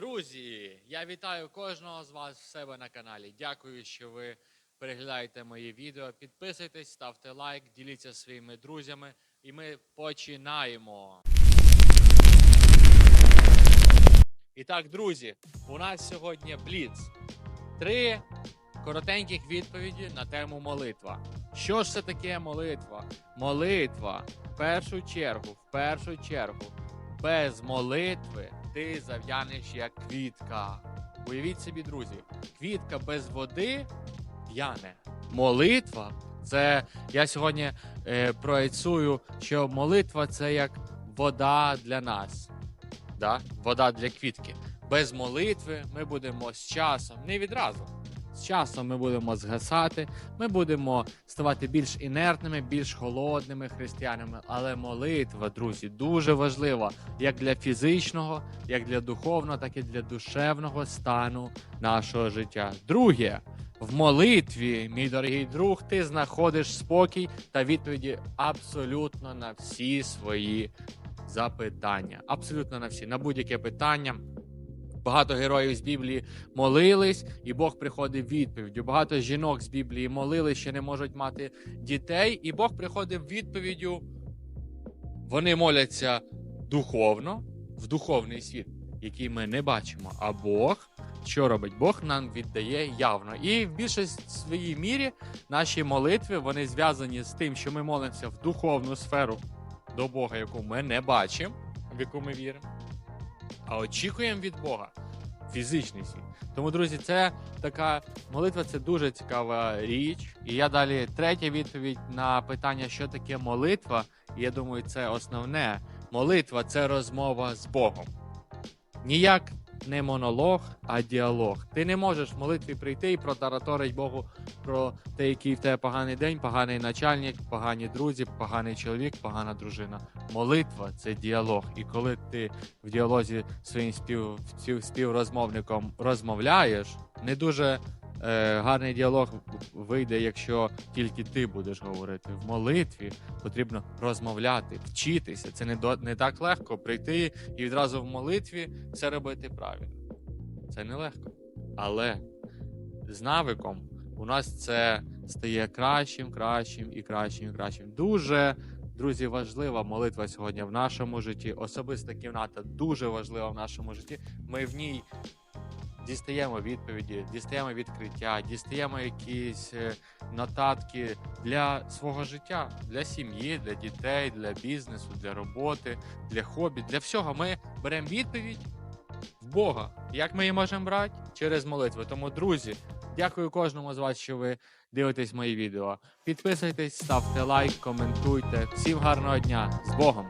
Друзі, я вітаю кожного з вас в себе на каналі. Дякую, що ви переглядаєте мої відео. Підписуйтесь, ставте лайк, діліться своїми друзями. І ми починаємо. І так, друзі, у нас сьогодні бліц. Три коротеньких відповіді на тему молитва. Що ж це таке молитва? Молитва в першу чергу, в першу чергу, без молитви ти зав'янеш як квітка. Уявіть собі, друзі, квітка без води п'яне. Молитва це я сьогодні е, проєцую, що молитва це як вода для нас. Да? Вода для квітки. Без молитви ми будемо з часом, не відразу. З часом ми будемо згасати, ми будемо ставати більш інертними, більш холодними християнами. Але молитва, друзі, дуже важлива як для фізичного, як для духовного, так і для душевного стану нашого життя. Друге, в молитві, мій дорогий друг, ти знаходиш спокій та відповіді абсолютно на всі свої запитання. Абсолютно на всі, на будь-яке питання. Багато героїв з Біблії молились, і Бог приходив відповіддю. Багато жінок з Біблії молились, що не можуть мати дітей, і Бог приходив відповіддю. Вони моляться духовно, в духовний світ, який ми не бачимо. А Бог, що робить? Бог нам віддає явно. І в більшості своїй мірі наші молитви вони зв'язані з тим, що ми молимося в духовну сферу до Бога, яку ми не бачимо, в яку ми віримо, а очікуємо від Бога фізичний світ. Тому, друзі, це така молитва це дуже цікава річ. І я далі третя відповідь на питання, що таке молитва. Я думаю, це основне. Молитва це розмова з Богом. Ніяк не монолог, а діалог. Ти не можеш в молитві прийти і протараторить Богу про те, який в тебе поганий день, поганий начальник, погані друзі, поганий чоловік, погана дружина. Молитва це діалог. І коли ти в діалозі зі своїм спів, співрозмовником розмовляєш, не дуже е, гарний діалог вийде, якщо тільки ти будеш говорити. В молитві потрібно розмовляти, вчитися. Це не, до, не так легко прийти і відразу в молитві все робити правильно. Це не легко. Але з навиком у нас це стає кращим, кращим і кращим і кращим. Дуже, друзі, важлива молитва сьогодні в нашому житті. Особиста кімната дуже важлива в нашому житті. Ми в ній дістаємо відповіді, дістаємо відкриття, дістаємо якісь е, нотатки для свого життя, для сім'ї, для дітей, для бізнесу, для роботи, для хобі, для всього. Ми беремо відповідь в Бога. Як ми її можемо брати? Через молитву. Тому, друзі, дякую кожному з вас, що ви дивитесь мої відео. Підписуйтесь, ставте лайк, коментуйте. Всім гарного дня з Богом!